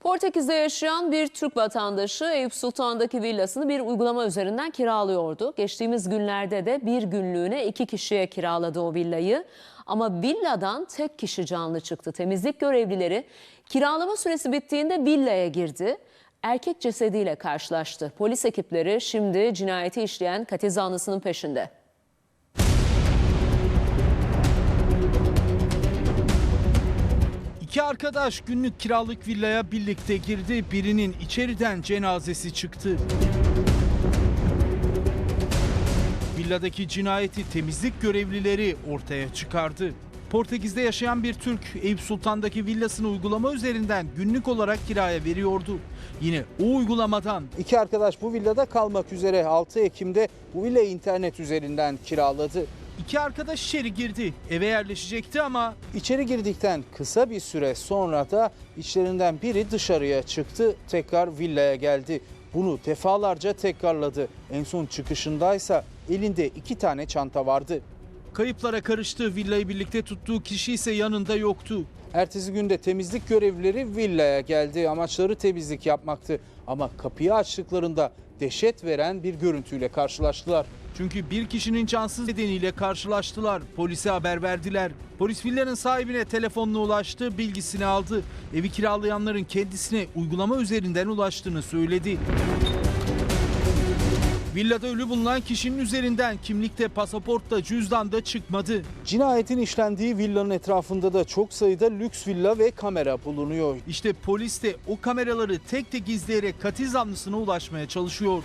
Portekiz'de yaşayan bir Türk vatandaşı Eyüp Sultan'daki villasını bir uygulama üzerinden kiralıyordu. Geçtiğimiz günlerde de bir günlüğüne iki kişiye kiraladı o villayı. Ama villadan tek kişi canlı çıktı. Temizlik görevlileri kiralama süresi bittiğinde villaya girdi. Erkek cesediyle karşılaştı. Polis ekipleri şimdi cinayeti işleyen katil zanlısının peşinde. İki arkadaş günlük kiralık villaya birlikte girdi. Birinin içeriden cenazesi çıktı. Villadaki cinayeti temizlik görevlileri ortaya çıkardı. Portekiz'de yaşayan bir Türk Eyüp Sultan'daki villasını uygulama üzerinden günlük olarak kiraya veriyordu. Yine o uygulamadan İki arkadaş bu villada kalmak üzere 6 Ekim'de bu villayı internet üzerinden kiraladı. İki arkadaş içeri girdi. Eve yerleşecekti ama İçeri girdikten kısa bir süre sonra da içlerinden biri dışarıya çıktı, tekrar villaya geldi. Bunu defalarca tekrarladı. En son çıkışındaysa elinde iki tane çanta vardı. Kayıplara karıştı. Villayı birlikte tuttuğu kişi ise yanında yoktu. Ertesi günde temizlik görevlileri villaya geldi. Amaçları temizlik yapmaktı. Ama kapıyı açtıklarında dehşet veren bir görüntüyle karşılaştılar. Çünkü bir kişinin cansız nedeniyle karşılaştılar. Polise haber verdiler. Polis villanın sahibine telefonla ulaştı, bilgisini aldı. Evi kiralayanların kendisine uygulama üzerinden ulaştığını söyledi. Villada ölü bulunan kişinin üzerinden kimlikte, pasaportta, cüzdanda çıkmadı. Cinayetin işlendiği villanın etrafında da çok sayıda lüks villa ve kamera bulunuyor. İşte polis de o kameraları tek tek izleyerek katil zanlısına ulaşmaya çalışıyor.